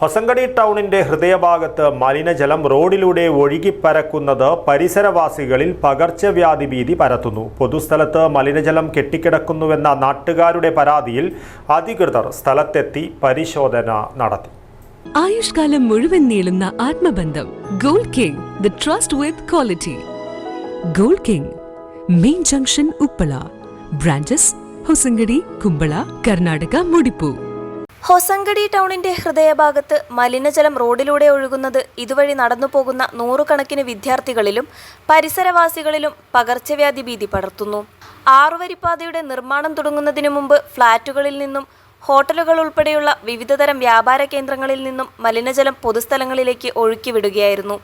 ഹൊസങ്കടി ടൗണിന്റെ ഹൃദയഭാഗത്ത് മലിനജലം റോഡിലൂടെ ഒഴുകിപ്പരക്കുന്നത് പരിസരവാസികളിൽ പകർച്ചവ്യാധി ഭീതി പരത്തുന്നു. പൊതുസ്ഥലത്ത് മലിനജലം കെട്ടിക്കിടക്കുന്നുവെന്ന നാട്ടുകാരുടെ പരാതിയിൽ അധികൃതർ സ്ഥലത്തെത്തി പരിശോധന നടത്തി. ആയുഷ്കാലം മുഴുവൻ നീളുന്ന ആത്മബന്ധം gold king the trust with quality. Gold king main junction Uppala branches Hosangadi Kumbala Karnataka മുടിപ്പൂ. Hosangadi ടൗണിന്റെ ഹൃദയഭാഗത്ത് മലിനജലം റോഡിലൂടെ ഒഴുകുന്നത് ഇതുവഴി നടന്നു പോകുന്ന നൂറുകണക്കിന് വിദ്യാർത്ഥികളിലും പരിസരവാസികളിലും പകർച്ചവ്യാധി ഭീതി പടർത്തുന്നു. ആറുവരിപ്പാതയുടെ നിർമ്മാണം തുടങ്ങുന്നതിനു മുമ്പ് ഫ്ളാറ്റുകളിൽ നിന്നും ഹോട്ടലുകൾ ഉൾപ്പെടെയുള്ള വിവിധതരം വ്യാപാര കേന്ദ്രങ്ങളിൽ നിന്നും മലിനജലം പൊതുസ്ഥലങ്ങളിലേക്ക് ഒഴുക്കിവിടുകയായിരുന്നു.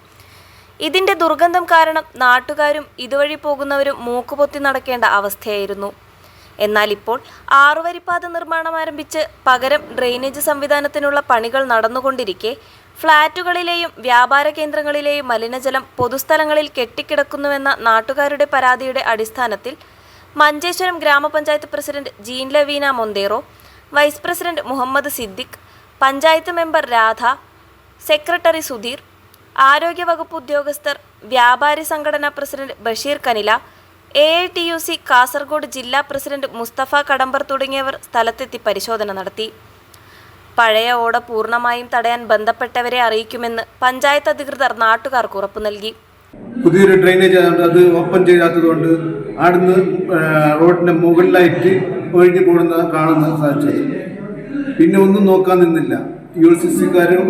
ഇതിന്റെ ദുർഗന്ധം കാരണം നാട്ടുകാരും ഇതുവഴി പോകുന്നവരും മൂക്കുപൊത്തി നടക്കേണ്ട അവസ്ഥയായിരുന്നു. എന്നാൽ ഇപ്പോൾ ആറുവരിപ്പാത നിർമ്മാണം ആരംഭിച്ച് പകരം ഡ്രെയിനേജ് സംവിധാനത്തിനുള്ള പണികൾ നടന്നുകൊണ്ടിരിക്കെ ഫ്ളാറ്റുകളിലെയും വ്യാപാര കേന്ദ്രങ്ങളിലെയും മലിനജലം പൊതുസ്ഥലങ്ങളിൽ കെട്ടിക്കിടക്കുന്നുവെന്ന നാട്ടുകാരുടെ പരാതിയുടെ അടിസ്ഥാനത്തിൽ മഞ്ചേശ്വരം ഗ്രാമപഞ്ചായത്ത് president Jean Lavina Montero vice president Muhammad Siddique panchayat member Radha secretary Sudheer ആരോഗ്യവകുപ്പ് ഉദ്യോഗസ്ഥർ വ്യാപാരി സംഘടനാ president Basheer Kanila A I T U C Kasaragod ജില്ലാ പ്രസിഡന്റ് മുസ്തഫ കടമ്പർ തുടങ്ങിയവർ സ്ഥലത്തെത്തി പരിശോധന നടത്തി. പഴയ ഓട പൂർണമായും തടയാൻ ബന്ധപ്പെട്ടവരെ അറിയിക്കുമെന്ന് പഞ്ചായത്ത് അധികൃതർ നാട്ടുകാർക്ക് ഉറപ്പു നൽകി. പുതിയൊരു ഡ്രെയിനേജ് അത് ഓപ്പൺ ചെയ്യാത്തത് കൊണ്ട് അവിടുന്ന് റോഡിന്റെ മുകളിലായിട്ട് ഒഴിഞ്ഞു കൂടുന്ന കാണുന്ന സാധിച്ചത്. പിന്നെ ഒന്നും നോക്കാൻ നിന്നില്ല. യു സി സിക്കാരും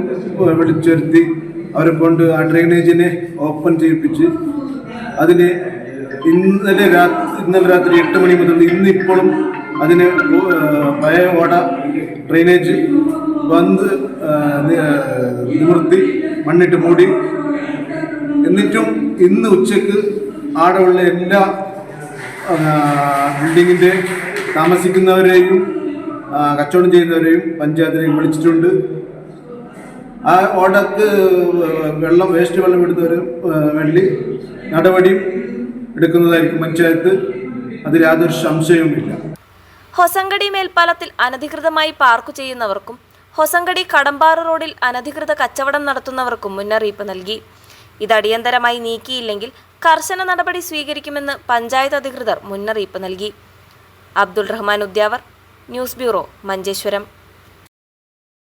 വിളിച്ചുവരുത്തി അവരെ കൊണ്ട് ആ ഡ്രെയിനേജിനെ ഓപ്പൺ ചെയ്യിപ്പിച്ച് അതിന് ഇന്നലെ രാത്രി ഇന്നലെ രാത്രി എട്ട് മണി മുതൽ ഇന്നിപ്പോഴും അതിന് ഏഹ്, പഴയ ഓട ഡ്രെയിനേജ് ബന്ദ് ഏഹ്, നി- നിവർത്തി മണ്ണിട്ട് മൂടി. എന്നിട്ടും ഇന്ന് ഉച്ചയ്ക്ക് ആടെയുള്ള എല്ലാ ബിൽഡിങ്ങിന്റെ താമസിക്കുന്നവരെയും കച്ചവടം ചെയ്യുന്നവരെയും പഞ്ചായത്തിനെയും വിളിച്ചിട്ടുണ്ട്. ആ ഓടക്ക് വെള്ളം വേസ്റ്റ് വെള്ളം വിടുന്നവരും വെള്ളി നടപടിയും എടുക്കുന്നതായിരിക്കും പഞ്ചായത്ത്. അതിൽ യാതൊരു സംശയവുമില്ല. ഹൊസങ്കടി മേൽപ്പാലത്തിൽ അനധികൃതമായി പാർക്ക് ചെയ്യുന്നവർക്കും ഹൊസങ്കടി കടമ്പാറ റോഡിൽ അനധികൃത കച്ചവടം നടത്തുന്നവർക്കും മുന്നറിയിപ്പ് നൽകി. ഇത് അടിയന്തരമായി നീക്കിയില്ലെങ്കിൽ കർശന നടപടി സ്വീകരിക്കുമെന്ന് പഞ്ചായത്ത് അധികൃതർ മുന്നറിയിപ്പ് നൽകി. Abdul Rahman Udyavar news bureau Manjeshwaram.